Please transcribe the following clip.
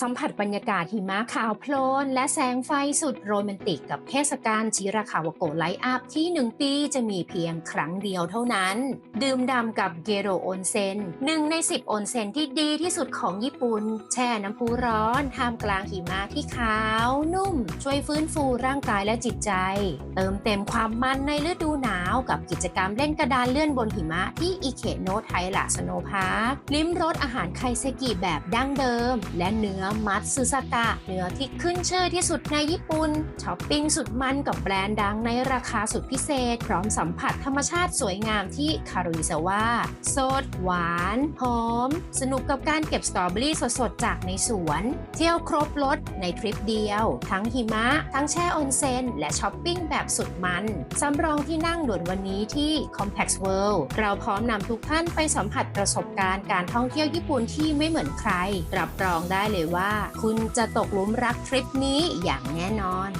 สัมผัสบรรยากาศหิมะขาวโพลน และแสงไฟสุดโรแมนติกกับเทศกาลชิราคาวโกไลท์อัพที่ 1 ปีจะมีเพียงครั้งเดียวเท่านั้น ดื่มด่ำกับเกโรโอนเซ็นหนึ่งใน 10 โอนเซ็นที่ดีที่สุดของญี่ปุ่น แช่น้ำพุร้อนท่ามกลางหิมะที่ขาว นุ่ม ช่วยฟื้นฟูร่างกายและจิตใจ เติมเต็มความมันในฤดูหนาวกับกิจกรรมเล่นกระดานเลื่อนบนหิมะที่อิเคโนไทละสโนพาร์คลิ้มรสอาหารไคเซกิแบบดั้งเดิม และเนื้อมัตสึซากะเนื้อที่ขึ้นชื่อที่สุดในญี่ปุ่นช้อปปิ้งสุดมันกับแบรนด์ดังในราคาสุดพิเศษ พร้อมสัมผัสธรรมชาติสวยงามที่คารุอิซาวะสด หวาน หอม สนุกกับการเก็บสตรอเบอรี่สดๆ จากในสวน เที่ยวครบรถในทริปเดียว ทั้งหิมะ ทั้งแช่ออนเซน และช้อปปิ้งแบบสุดมันสำรองที่นั่งด่วนวันนี้ที่ Compax World เราพร้อมนำทุกท่านไปสัมผัสประสบการณ์การท่องเที่ยวญี่ปุ่นที่ไม่เหมือนใครรับรองได้เลยว่า คุณจะตกหลุมรักทริปนี้อย่างแน่นอน